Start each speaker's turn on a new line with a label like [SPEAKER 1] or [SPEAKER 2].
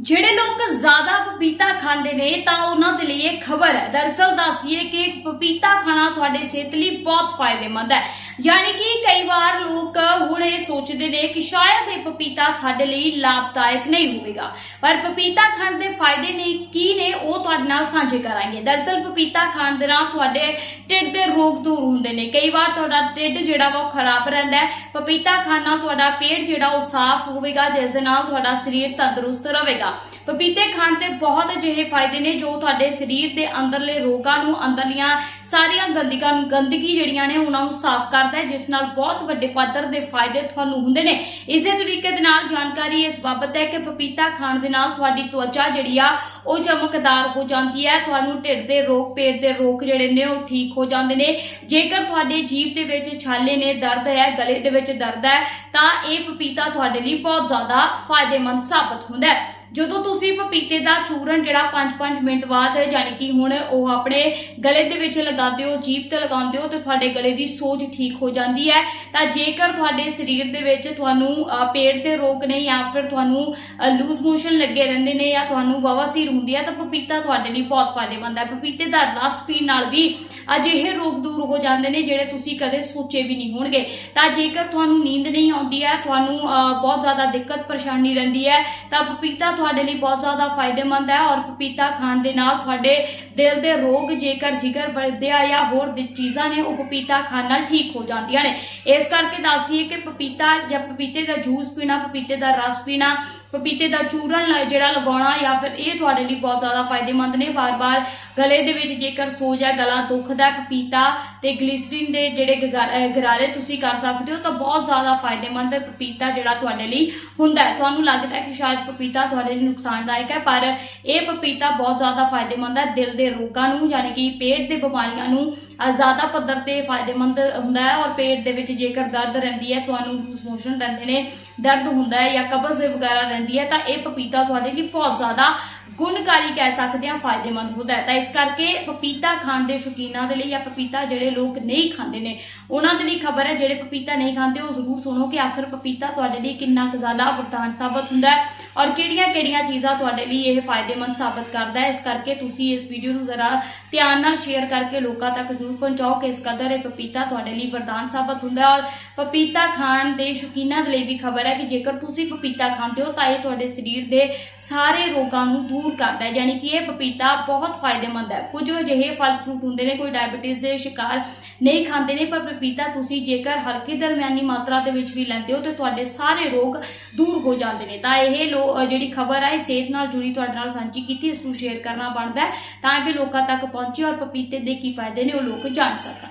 [SPEAKER 1] ਜਿਹੜੇ ਲੋਕ ਜ਼ਿਆਦਾ ਪਪੀਤਾ ਖਾਂਦੇ ਨੇ, ਤਾਂ ਉਹਨਾਂ ਦੇ ਲਈ ਇਹ ਖਬਰ ਹੈ। ਦਰਅਸਲ ਦੱਸੀਏ ਕਿ ਪਪੀਤਾ ਖਾਣਾ ਤੁਹਾਡੇ ਸਿਹਤ ਲਈ ਬਹੁਤ ਫਾਇਦੇਮੰਦ ਹੈ। ਯਾਨੀ ਕਿ ਕਈ ਵਾਰ ਲੋਕ ਹੁਣ ਇਹ ਸੋਚਦੇ ਨੇ ਕਿ ਸ਼ਾਇਦ ਇਹ ਪਪੀਤਾ ਸਾਡੇ ਲਈ ਲਾਭਦਾਇਕ ਨਹੀਂ ਹੋਵੇਗਾ। ਪਰ ਪਪੀਤਾ ਖਾਣ ਦੇ ਫਾਇਦੇ ਨੇ, ਕੀ ਨੇ, ਉਹ ਤੁਹਾਡੇ ਨਾਲ ਸਾਂਝੇ ਕਰਾਂਗੇ। ਦਰਸਲ ਪਪੀਤਾ ਖਾਣ ਦੇ ਨਾਲ ਤੁਹਾਡੇ ਢਿੱਡ ਦੇ ਰੋਗ ਦੂਰ ਹੁੰਦੇ ਨੇ। ਕਈ ਵਾਰ ਤੁਹਾਡਾ ਢਿੱਡ ਜਿਹੜਾ ਵਾ ਉਹ ਖਰਾਬ ਰਹਿੰਦਾ ਹੈ। ਪਪੀਤਾ ਖਾਣ ਨਾਲ ਤੁਹਾਡਾ ਪੇਟ ਜਿਹੜਾ ਉਹ ਸਾਫ਼ ਹੋਵੇਗਾ, ਜਿਸ ਦੇ ਨਾਲ ਤੁਹਾਡਾ ਸਰੀਰ ਤੰਦਰੁਸਤ ਰਹੇਗਾ। ਪਪੀਤੇ ਖਾਣ ਦੇ ਬਹੁਤ ਅਜਿਹੇ ਫਾਇਦੇ ਨੇ ਜੋ ਤੁਹਾਡੇ ਸਰੀਰ ਦੇ ਅੰਦਰਲੇ ਰੋਗਾਂ ਨੂੰ, ਅੰਦਰਲੀਆਂ ਸਾਰੀਆਂ ਗੰਦਗੀਆਂ ਗੰਦਗੀ ਜਿਹੜੀਆਂ ਨੇ ਉਹਨਾਂ ਨੂੰ ਸਾਫ਼ ਕਰਦਾ ਹੈ, ਜਿਸ ਨਾਲ ਬਹੁਤ ਵੱਡੇ ਪੱਧਰ ਦੇ ਫਾਇਦੇ ਤੁਹਾਨੂੰ ਹੁੰਦੇ ਨੇ। ਇਸੇ ਤਰੀਕੇ ਦੇ ਨਾਲ ਜਾਣਕਾਰੀ ਇਸ ਬਾਬਤ ਹੈ ਕਿ ਪਪੀਤਾ ਖਾਣ ਦੇ ਨਾਲ ਤੁਹਾਡੀ ਤਵਚਾ ਜਿਹੜੀ ਆ, ਉਹ ਚਮਕਦਾਰ ਹੋ ਜਾਂਦੀ ਹੈ। ਤੁਹਾਨੂੰ ਢਿੱਡ ਦੇ ਰੋਗ, ਪੇਟ ਦੇ ਰੋਗ ਜਿਹੜੇ ਨੇ ਉਹ ਠੀਕ ਹੋ ਜਾਂਦੇ ਨੇ। ਜੇਕਰ ਤੁਹਾਡੇ ਜੀਭ ਦੇ ਵਿੱਚ ਛਾਲੇ ਨੇ, ਦਰਦ ਹੈ, ਗਲੇ ਦੇ ਵਿੱਚ ਦਰਦ ਹੈ, ਤਾਂ ਇਹ ਪਪੀਤਾ ਤੁਹਾਡੇ ਲਈ ਬਹੁਤ ਜ਼ਿਆਦਾ ਫਾਇਦੇਮੰਦ ਸਾਬਤ ਹੁੰਦਾ ਹੈ। ਜਦੋਂ ਤੁਸੀਂ ਪਪੀਤੇ ਦਾ ਚੂਰਨ ਜਿਹੜਾ 5-5 ਮਿੰਟ ਬਾਅਦ ਯਾਨੀ ਕਿ ਹੁਣ ਉਹ ਆਪਣੇ ਗਲੇ ਦੇ ਵਿੱਚ ਲਗਾਉਂਦੇ ਹੋ, ਜੀਭ ਤੇ ਲਗਾਉਂਦੇ ਹੋ, ਤੇ ਤੁਹਾਡੇ ਗਲੇ ਦੀ ਸੋਜ ਠੀਕ ਹੋ ਜਾਂਦੀ ਹੈ। ਤਾਂ ਜੇਕਰ ਤੁਹਾਡੇ ਸਰੀਰ ਦੇ ਵਿੱਚ ਤੁਹਾਨੂੰ ਪੇਟ 'ਤੇ ਰੋਗ ਨੇ ਜਾਂ ਫਿਰ ਤੁਹਾਨੂੰ ਲੂਜ਼ ਮੋਸ਼ਨ ਲੱਗੇ ਰਹਿੰਦੇ ਨੇ ਜਾਂ ਤੁਹਾਨੂੰ ਬਵਾਸੀਰ ਹੁੰਦੀ ਹੈ, ਤਾਂ ਪਪੀਤਾ ਤੁਹਾਡੇ ਲਈ ਬਹੁਤ ਫਾਇਦੇਮੰਦ ਹੈ। ਪਪੀਤੇ ਦਾ ਰਸ ਪੀਣ ਨਾਲ ਵੀ ਅਜਿਹੇ ਰੋਗ ਦੂਰ ਹੋ ਜਾਂਦੇ ਨੇ ਜਿਹੜੇ ਤੁਸੀਂ ਕਦੇ ਸੋਚੇ ਵੀ ਨਹੀਂ ਹੋਣਗੇ। ਤਾਂ ਜੇਕਰ ਤੁਹਾਨੂੰ ਨੀਂਦ ਨਹੀਂ ਆਉਂਦੀ ਹੈ, ਤੁਹਾਨੂੰ ਬਹੁਤ ਜ਼ਿਆਦਾ ਦਿੱਕਤ ਪਰੇਸ਼ਾਨੀ ਰਹਿੰਦੀ ਹੈ, ਤਾਂ ਪਪੀਤਾ ਤੁਹਾਡੇ ਲਈ ਬਹੁਤ ਜ਼ਿਆਦਾ ਫਾਇਦੇਮੰਦ ਹੈ ਔਰ ਪਪੀਤਾ ਖਾਣ ਦੇ ਨਾਲ ਤੁਹਾਡੇ ਦਿਲ ਦੇ ਰੋਗ ਜੇਕਰ ਜਿਗਰ ਵਧਿਆ ਜਾਂ ਹੋਰ ਚੀਜ਼ਾਂ ਨੇ, ਉਹ ਪਪੀਤਾ ਖਾਣ ਨਾਲ ਠੀਕ ਹੋ ਜਾਂਦੀਆਂ ਨੇ। ਇਸ ਕਰਕੇ ਦੱਸੀਏ ਕਿ ਪਪੀਤਾ ਜਾਂ ਪਪੀਤੇ ਦਾ ਜੂਸ ਪੀਣਾ, ਪਪੀਤੇ ਦਾ ਰਸ ਪੀਣਾ ਪਪੀਤੇ ਦਾ ਚੂਰਨ ਲ- ਜਿਹੜਾ ਲਗਾਉਣਾ ਜਾਂ ਫਿਰ ਇਹ ਤੁਹਾਡੇ ਲਈ ਬਹੁਤ ਜ਼ਿਆਦਾ ਫਾਇਦੇਮੰਦ ਨੇ। ਵਾਰ-ਵਾਰ ਗਲੇ ਦੇ ਵਿੱਚ ਜੇਕਰ ਸੋਜ ਹੈ ਗਲਾ ਦੁਖਦਾ ਹੈ, ਪਪੀਤਾ ਤੇ ਗਲਿਸਰੀਨ ਦੇ ਜਿਹੜੇ ਗਗਾ- ਅਹ ਗਰਾਰੇ ਤੁਸੀਂ ਕਰ ਸਕਦੇ ਹੋ ਤਾਂ ਬਹੁਤ ਜ਼ਿਆਦਾ ਫਾਇਦੇਮੰਦ ਪਪੀਤਾ ਜਿਹੜਾ ਤੁਹਾਡੇ ਲਈ ਹੁੰਦਾ ਹੈ। ਤੁਹਾਨੂੰ ਲੱਗਦਾ ਹੈ ਕਿ ਸ਼ਾਇਦ ਪਪੀਤਾ ਤੁਹਾਡੇ ਲਈ ਨੁਕਸਾਨਦਾਇਕ ਹੈ ਪਰ ਇਹ ਪਪੀਤਾ ਬਹੁਤ ਜ਼ਿਆਦਾ ਫਾਇਦੇਮੰਦ ਹੈ ਦਿਲ ਦੇ ਰੋਗਾਂ ਨੂੰ ਯਾਨੀ ਕਿ ਪੇਟ ਦੇ ਬਿਮਾਰੀਆਂ ਨੂੰ ਜ਼ਿਆਦਾ ਪੱਧਰ ਤੇ ਫਾਇਦੇਮੰਦ ਹੁੰਦਾ ਹੈ ਔਰ ਪੇਟ ਦੇ ਵਿੱਚ ਜੇਕਰ ਦਰਦ ਰਹਿੰਦੀ ਹੈ, ਤੁਹਾਨੂੰ ਲੂਜ਼ ਮੋਸ਼ਨ ਰਹਿੰਦੇ ਨੇ, ਦਰਦ ਹੁੰਦਾ ਹੈ ਜਾਂ ਕਬਜ਼ ਵਗੈਰਾ ਰਹਿੰਦੀ ਹੈ, ਤਾਂ ਇਹ ਪਪੀਤਾ ਤੁਹਾਡੇ ਲਈ ਬਹੁਤ ਜ਼ਿਆਦਾ ਗੁਣਕਾਰੀ ਕਹਿ ਸਕਦੇ ਹਾਂ, ਫਾਇਦੇਮੰਦ ਹੁੰਦਾ ਹੈ। ਤਾਂ ਇਸ ਕਰਕੇ ਪਪੀਤਾ ਖਾਣ ਦੇ ਸ਼ੌਕੀਨਾਂ ਦੇ ਲਈ ਜਾਂ ਪਪੀਤਾ ਜਿਹੜੇ ਲੋਕ ਨਹੀਂ ਖਾਂਦੇ ਨੇ, ਉਹਨਾਂ ਦੇ ਲਈ ਖਬਰ ਹੈ, ਜਿਹੜੇ ਪਪੀਤਾ ਨਹੀਂ ਖਾਂਦੇ, ਉਹ ਜ਼ਰੂਰ ਸੁਣੋ ਕਿ ਆਖਰ ਪਪੀਤਾ ਤੁਹਾਡੇ ਲਈ ਕਿੰਨਾ ਕੁ ਜ਼ਿਆਦਾ ਵਰਦਾਨ ਸਾਬਤ ਹੁੰਦਾ ਹੈ। ਔਰ ਕਿਹੜੀਆਂ-ਕਿਹੜੀਆਂ ਚੀਜ਼ਾਂ ਤੁਹਾਡੇ ਲਈ ਇਹ ਫਾਇਦੇਮੰਦ ਸਾਬਤ ਕਰਦਾ ਹੈ? ਇਸ ਕਰਕੇ ਤੁਸੀਂ ਇਸ ਵੀਡੀਓ ਨੂੰ ਜ਼ਰਾ ਧਿਆਨ ਨਾਲ ਸ਼ੇਅਰ ਕਰਕੇ ਲੋਕਾਂ ਤੱਕ ਜ਼ਰੂਰ ਪਹੁੰਚਾਓ ਕਿ ਇਸ ਕਦਰ ਇਹ ਪਪੀਤਾ ਤੁਹਾਡੇ ਲਈ ਵਰਦਾਨ ਸਾਬਤ ਹੁੰਦਾ ਹੈ। ਔਰ ਪਪੀਤਾ ਖਾਣ ਦੇ ਸ਼ੌਕੀਨਾਂ ਦੇ ਲਈ ਵੀ ਖਬਰ ਹੈ ਕਿ ਜੇਕਰ ਤੁਸੀਂ ਪਪੀਤਾ ਖਾਂਦੇ ਹੋ ਤਾਂ ਇਹ ਤੁਹਾਡੇ ਸਰੀਰ ਦੇ ਸਾਰੇ ਰੋਗਾਂ ਨੂੰ ਦੂਰ ਕਰਦਾ ਹੈ। ਯਾਨੀ ਕਿ ਇਹ ਪਪੀਤਾ ਬਹੁਤ ਫਾਇਦੇਮੰਦ ਹੈ। ਕੁਝ ਅਜਿਹੇ ਫਲ ਫਰੂਟ ਹੁੰਦੇ ਨੇ, ਕੋਈ ਡਾਇਬੀਟਿਸ ਦੇ ਸ਼ਿਕਾਰ ਨਹੀਂ ਖਾਂਦੇ ਨੇ, ਪਰ ਪਪੀਤਾ ਤੁਸੀਂ ਜੇਕਰ ਹਲਕੀ ਦਰਮਿਆਨੀ ਮਾਤਰਾ ਦੇ ਵਿੱਚ ਵੀ ਲੈਂਦੇ ਹੋ ਤੇ ਤੁਹਾਡੇ ਸਾਰੇ ਰੋਗ ਦੂਰ ਹੋ ਜਾਂਦੇ ਨੇ। ਤਾਂ ਇਹ ਲੋ ਉਹ ਜਿਹੜੀ ਖਬਰ ਹੈ ਇਹ ਸਿਹਤ ਨਾਲ ਜੁੜੀ ਤੁਹਾਡੇ ਨਾਲ ਸਾਂਝੀ ਕੀਤੀ, ਇਸ ਨੂੰ ਸ਼ੇਅਰ ਕਰਨਾ ਬਣਦਾ ਤਾਂ ਕਿ ਲੋਕਾਂ ਤੱਕ ਪਹੁੰਚੇ ਔਰ ਪਪੀਤੇ ਦੇ ਕੀ ਫਾਇਦੇ ਨੇ ਉਹ ਲੋਕ ਜਾਣ ਸਕਣ।